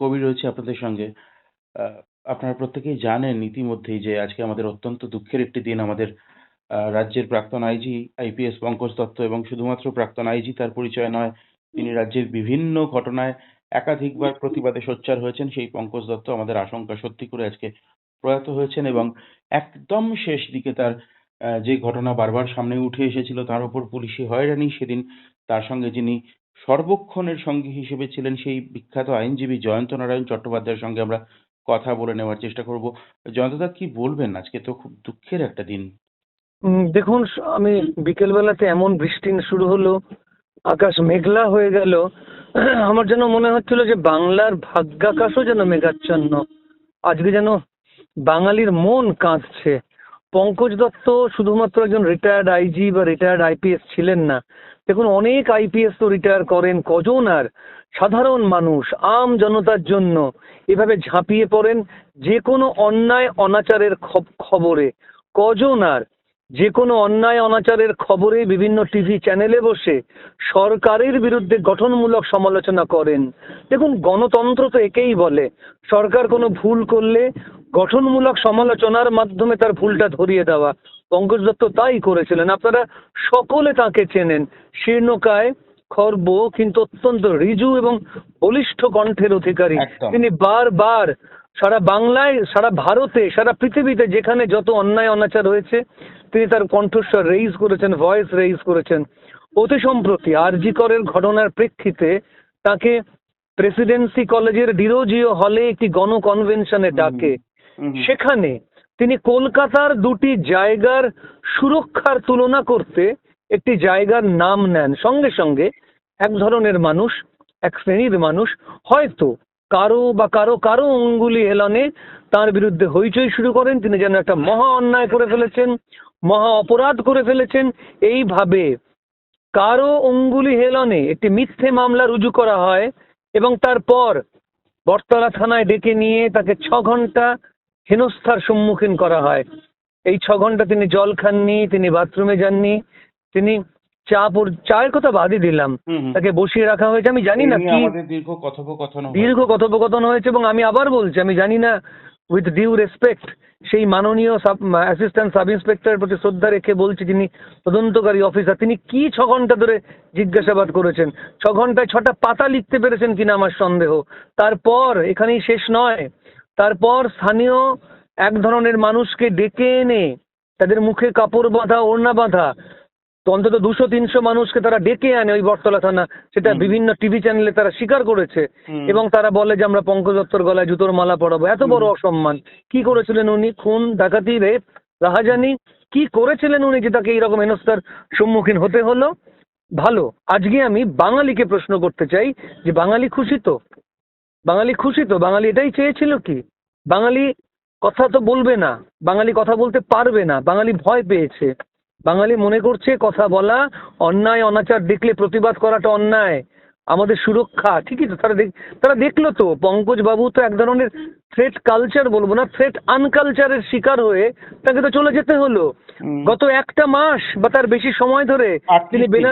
কবি রয়েছে আপনাদের সঙ্গে। আপনারা প্রত্যেকেই জানেন ইতিমধ্যেই যে আজকে আমাদের অত্যন্ত দুঃখের একটি দিন। আমাদের রাজ্যের প্রাক্তন আইজি আইপিএস পঙ্কজ দত্ত এবং শুধুমাত্র প্রাক্তন আইজি তার পরিচয় নয়, তিনি রাজ্যের বিভিন্ন ঘটনায় একাধিকবার প্রতিবাদে সোচ্চার হয়েছেন। সেই পঙ্কজ দত্ত আমাদের আশঙ্কা সত্যি করে আজকে প্রয়াত হয়েছেন এবং একদম শেষ দিকে তার যে ঘটনা বারবার সামনে উঠে এসেছিল তার উপর পুলিশি হয়রানি সেদিন তার সঙ্গে যিনি সর্বক্ষণের সঙ্গী হিসেবে ছিলেন সেই বিখ্যাত আইনজীবী জয়ন্ত নারায়ণ চট্টোপাধ্যায়ের সঙ্গে আমরা কথা বলে নেওয়ার চেষ্টা করব। জয়ন্তদা, কি বলবেন? আজকে তো খুব দুঃখের একটা দিন। দেখুন আমি বিকেল বেলাতে এমন বৃষ্টি শুরু হলো, আকাশ মেঘলা হয়ে গেল, আমার যেন মনে হচ্ছিল যে বাংলার ভাগ্যাকাশও যেন মেঘাচ্ছন্ন, আজকে যেন বাঙালির মন কাঁদছে পঙ্কজ দত্ত শুধুমাত্র একজন রিটায়ার্ড আইজি বা রিটায়ার্ড আইপিএস ছিলেন না দেখুন, অনেক আইপিএস তো রিটায়ার করেন, কজন আর? সাধারণ মানুষ, আম জনতার জন্য এভাবে ঝাঁপিয়ে পড়েন যে কোনো অন্যায় অনাচারের খবরে। কজন আর? যে কোনো অন্যায় অনাচারের খবরে বিভিন্ন টিভি চ্যানেলে বসে সরকারের বিরুদ্ধে গঠনমূলক সমালোচনা করেন। দেখুন, গণতন্ত্র তো একেই বলে। সরকার কোনো ভুল করলে গঠনমূলক সমালোচনার মাধ্যমে তার ভুলটা ধরিয়ে দেওয়া। পঙ্কজ দত্ত তাই করেছিলেন। আপনারা সকলে তাকে চেনেন। শীর্ণকায় খর্ব কিন্তু অত্যন্ত ঋজু এবং বলিষ্ঠ কণ্ঠের অধিকারী। তিনি বারবার সারা বাংলায় সারা ভারতে সারা পৃথিবীতে যেখানে যত অন্যায় অনাচার হয়েছে তিনি তার কণ্ঠস্বর রেইজ করেছেন ভয়েস রেইজ করেছেন। অতি সম্প্রতি আরজি করের ঘটনার প্রেক্ষিতে তাকে প্রেসিডেন্সি কলেজের ডিরোজিও হলে একটি গণকনভেনশনে ডাকে। সেখানে তিনি কলকাতার দুটি জায়গার সুরক্ষার তুলনা করতে একটি জায়গার নাম নেন। সঙ্গে সঙ্গে এক ধরনের মানুষ, এক শ্রেণির মানুষ, হয়তো কারও বা কারও কারও অঙ্গুলি হেলনে তার বিরুদ্ধে হইচই শুরু করেন। তিনি যেন একটা মহা অন্যায় করে ফেলেছেন, মহা অপরাধ করে ফেলেছেন। এইভাবে কারও অঙ্গুলি হেলনে একটি মিথ্যে মামলা রুজু করা হয় এবং তারপর বটতলা থানায় ডেকে নিয়ে তাকে ছ ঘণ্টা হেনস্থার সম্মুখীন করা হয়। এই ছ ঘণ্টা তিনি জল খাননি তিনি বাথরুমে যাননি তিনি চা পর- চায়ের কথা বাদই দিলাম। তাকে বসিয়ে রাখা হয়েছে। আমি জানি না কি দীর্ঘ কথোপকথন দীর্ঘ কথোপকথন হয়েছে এবং আমি আবার বলছি আমি জানি না উইথ ডিউ রেসপেক্ট সেই মাননীয় সাব অ্যাসিস্ট্যান্ট সাব ইন্সপেক্টরের প্রতি শ্রদ্ধা রেখে বলছি যিনি তদন্তকারী অফিসার তিনি কি ছ ঘণ্টা ধরে জিজ্ঞাসাবাদ করেছেন? ছ ঘন্টায় ছটা পাতা লিখতে পেরেছেন কিনা আমার সন্দেহ। তারপর এখানেই শেষ নয়। তারপর স্থানীয় এক ধরনের মানুষকে ডেকে এনে তাদের মুখে কাপড় বাঁধা ওড়না বাঁধা তো অন্তত দুশো তিনশো মানুষকে তারা ডেকে আনে ওই বটতলা থানা। সেটা বিভিন্ন টিভি চ্যানেলে তারা স্বীকার করেছে এবং তারা বলে যে আমরা পঙ্কজ দত্তর গলায় জুতোর মালা পরাবো। এত বড় অসম্মান। কি করেছিলেন উনি? খুন ডাকাতি রেপ রাহাজানি? কি করেছিলেন উনি যে তাকে এইরকম হেনস্থার সম্মুখীন হতে হলো? ভালো আজকে আমি বাঙালিকে প্রশ্ন করতে চাই যে বাঙালি খুশি তো? বাঙালি খুশি তো বাঙালি এটাই চেয়েছিল কি? বাঙালি কথা তো বলবে না বাঙালি কথা বলতে পারবে না বাঙালি ভয় পেয়েছে। বাঙালি মনে করছে কথা বলা অন্যায় অনাচার দেখলে প্রতিবাদ করাটা অন্যায় আমাদের সুরক্ষা ঠিকই তো তারা দেখ তারা দেখল তো পঙ্কজ বাবু তো এক ধরনের থ্রেট কালচার বলব না থ্রেট আনকালচারের শিকার হয়ে তাকে তো চলে যেতে হলো। গত একটা মাস বা তার বেশি সময় ধরে তিনি দিন।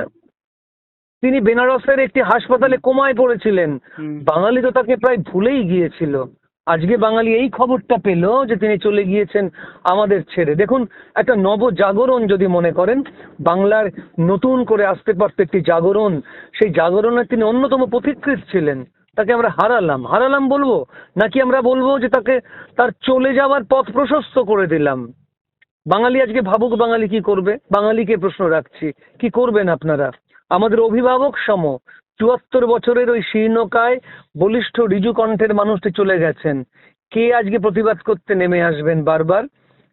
তিনি বেনারসের একটি হাসপাতালে কোমায় পড়েছিলেন। বাঙালি তো তাকে প্রায় ভুলেই গিয়েছিল। আজকে বাঙালি এই খবরটা পেল যে তিনি চলে গিয়েছেন আমাদের ছেড়ে। দেখুন একটা নব জাগরণ যদি মনে করেন বাংলার নতুন করে আসতে পারত একটি জাগরণ সেই জাগরণের তিনি অন্যতম পথিকৃৎ ছিলেন। তাকে আমরা হারালাম। হারালাম বলব? নাকি আমরা বলব যে তাকে তার চলে যাওয়ার পথ প্রশস্ত করে দিলাম? বাঙালি আজকে ভাবুক বাঙালি কি করবে? বাঙালিকে প্রশ্ন রাখছি। কি করবেন আপনারা? আমাদের অভিভাবক সম। চুয়াত্তর বছরের ওই শীর্ণকায় বলিষ্ঠ ঋজু কণ্ঠের মানুষটি চলে গেছেন। কে আজকে প্রতিবাদ করতে নেমে আসবেন বারবার?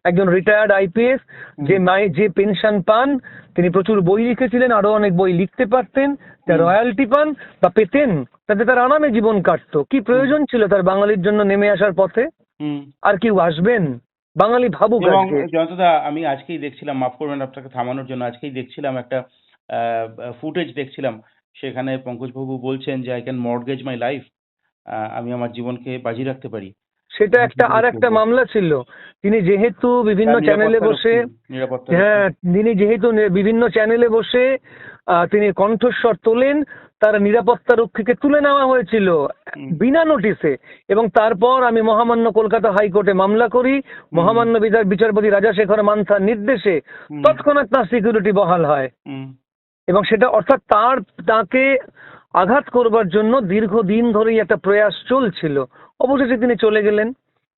একজন রিটায়ার্ড আইপিএস যে মাই যে পেনশন পান তিনি প্রচুর বই লিখেছিলেন আরও অনেক বই লিখতে পারতেন তার রয়্যালটি পান বা পেতেন তাতে তার আরামে জীবন কাটতো। কি প্রয়োজন ছিল তার বাঙালির জন্য নেমে আসার পথে। আর কেউ আসবেন? বাঙালি ভাবুক এবং জয়ন্তদা আমি আজকেই দেখছিলাম মাফ করবেন আপনাকে থামানোর জন্য আজকেই দেখছিলাম একটা ফুটেজ দেখছিলাম। সেখানে পঙ্কজবাবু বলছেন যে I can mortgage my life আমি আমার জীবনকে বাজি রাখতে পারি। সেটা একটা আর একটা মামলা ছিল। তিনি যেহেতু বিভিন্ন চ্যানেলে বসে হ্যাঁ তিনি যেহেতু বিভিন্ন চ্যানেলে বসে তিনি কণ্ঠস্বর তোলেন তার নিরাপত্তা রক্ষীকে তুলে নেওয়া হয়েছিল। বিনা নোটিসে এবং তারপর আমি মহামান্য কলকাতা হাইকোর্টে মামলা করি। মহামান্য বিচার বিচারপতি রাজাশেখর মান্থার নির্দেশে তৎক্ষণাৎ তার সিকিউরিটি বহাল হয়। এবং সেটা অর্থাৎ তার, তাকে আঘাত করবার জন্য দীর্ঘদিন ধরেই একটা প্রয়াস চলছিল। অবশেষে তিনি চলে গেলেন।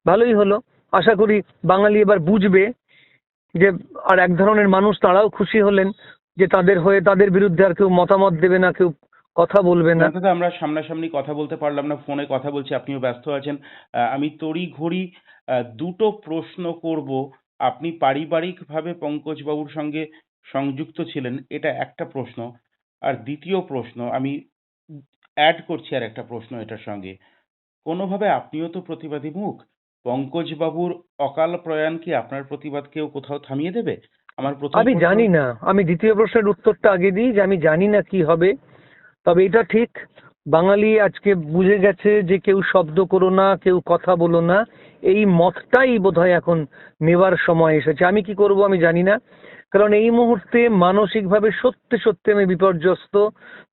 ভালোই হলো। আশা করি বাঙালি এবার বুঝবে যে আর এক ধরনের মানুষ তারাও খুশি হলেন যে তাদের হয়ে তাদের বিরুদ্ধে আর কেউ মতামত দেবে না, কেউ কথা বলবে না। দাদা, আমরা সামনাসামনি কথা বলতে পারলাম না, ফোনে কথা বলছি, আপনিও ব্যস্ত আছেন। আমি তড়ি ঘড়ি দুটো প্রশ্ন করব। আপনি পারিবারিকভাবে পঙ্কজবাবুর সঙ্গে সংযুক্ত ছিলেন এটা একটা প্রশ্ন। আর দ্বিতীয় প্রশ্ন আমি অ্যাড করছি আর একটা প্রশ্ন এটার সঙ্গে। কোনোভাবে আপনিও তো প্রতিবাদী মুখ? পঙ্কজবাবুর অকাল প্রয়াণ কি আপনার প্রতিবাদকেও কোথাও থামিয়ে দেবে? আমার প্রথম আমি জানি না। আমি দ্বিতীয় প্রশ্নের উত্তরটা আগে দিই যে আমি জানি না কি হবে। তবে এটা ঠিক। বাঙালি আজকে বুঝে গেছে যে কেউ শব্দ করো না কেউ কথা বলো না। এই মতটাই বোধহয় এখন নেবার সময় এসেছে। আমি কি করব আমি জানি না। কারণ এই মুহূর্তে মানসিকভাবে সত্যি সত্যি আমি বিপর্যস্ত।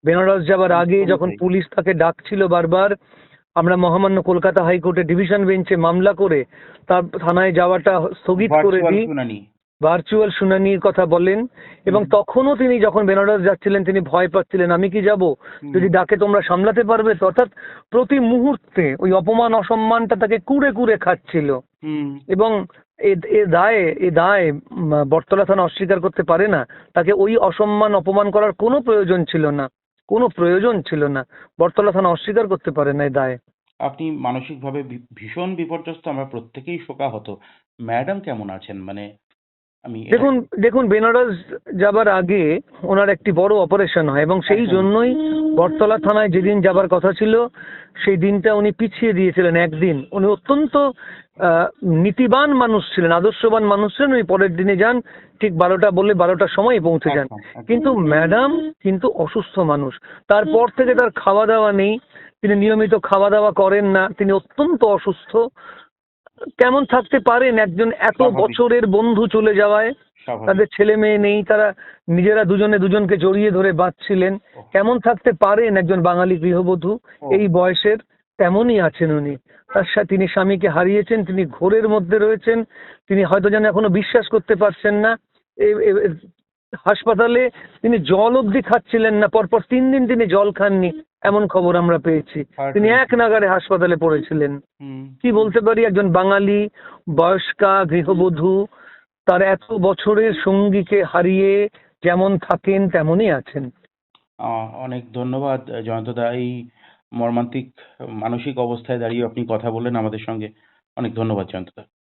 বেনারস যাবার আগে যখন পুলিশ তাকে ডাকছিল বারবার আমরা মহামান্য কলকাতা হাইকোর্টে ডিভিশন বেঞ্চে মামলা করে তার থানায় যাওয়াটা স্থগিত করে ভার্চুয়াল দিই ভার্চুয়াল শুনানির কথা বলেন এবং তখনও তিনি যখন বেনারস যাচ্ছিলেন তিনি ভয় পাচ্ছিলেন আমি কি যাব? যদি ডাকে তোমরা সামলাতে পারবে অর্থাৎ প্রতি মুহূর্তে ওই অপমান অসম্মানটা তাকে কুড়ে কুড়ে খাচ্ছিল। এবং এ এ দায়ে, এ দায় বটতলা থানা অস্বীকার করতে পারে না। তাকে ওই অসম্মান, অপমান করার কোনো প্রয়োজন ছিল না। কোনো প্রয়োজন ছিল না। বটতলা থানা অস্বীকার করতে পারে না এই দায়। আপনি মানসিকভাবে ভীষণ বিপর্যস্ত। আমরা প্রত্যেকেই শোকাহত। ম্যাডাম কেমন আছেন? মানে আমি দেখুন দেখুন বেনারস যাবার আগে ওনার একটি বড় অপারেশন হয় এবং সেই জন্যই বটতলা থানায় যেদিন যাবার কথা ছিল সেই দিনটা উনি পিছিয়ে দিয়েছিলেন একদিন। উনি অত্যন্ত নীতিবান মানুষ ছিলেন আদর্শবান মানুষ ছিলেন। উনি পরের দিনে যান ঠিক বারোটা বললে বারোটার সময় পৌঁছে যান। কিন্তু ম্যাডাম কিন্তু অসুস্থ মানুষ। তারপর থেকে তার খাওয়া দাওয়া নেই তিনি নিয়মিত খাওয়া দাওয়া করেন না তিনি অত্যন্ত অসুস্থ। কেমন থাকতে পারেন? একজন এত বছরের বন্ধু চলে যাওয়ায় তাদের ছেলে মেয়ে নেই তারা নিজেরা দুজনে দুজনকে জড়িয়ে ধরে বাঁচছিলেন। কেমন থাকতে পারেন একজন বাঙালি গৃহবধূ? এই বয়সের তেমনই আছেন উনি। তার সাথে তিনি স্বামীকে হারিয়েছেন তিনি ঘোরের মধ্যে রয়েছেন তিনি হয়তো যেন এখনও বিশ্বাস করতে পারছেন না। হাসপাতালে তিনি জল অবধি খাচ্ছিলেন না পরপর তিন দিন তিনি জল খাননি এমন খবর আমরা পেয়েছি। তিনি এক নাগারে হাসপাতালে পড়েছিলেন। কি বলতে পারি? একজন বাঙালি বয়স্কা গৃহবধূ তার এত বছরের সঙ্গীকে হারিয়ে যেমন থাকেন তেমনই আছেন। অনেক ধন্যবাদ জয়ন্তদা এই মর্মান্তিক মানসিক অবস্থায় দাঁড়িয়ে আপনি কথা বললেন আমাদের সঙ্গে। অনেক ধন্যবাদ জয়ন্তদা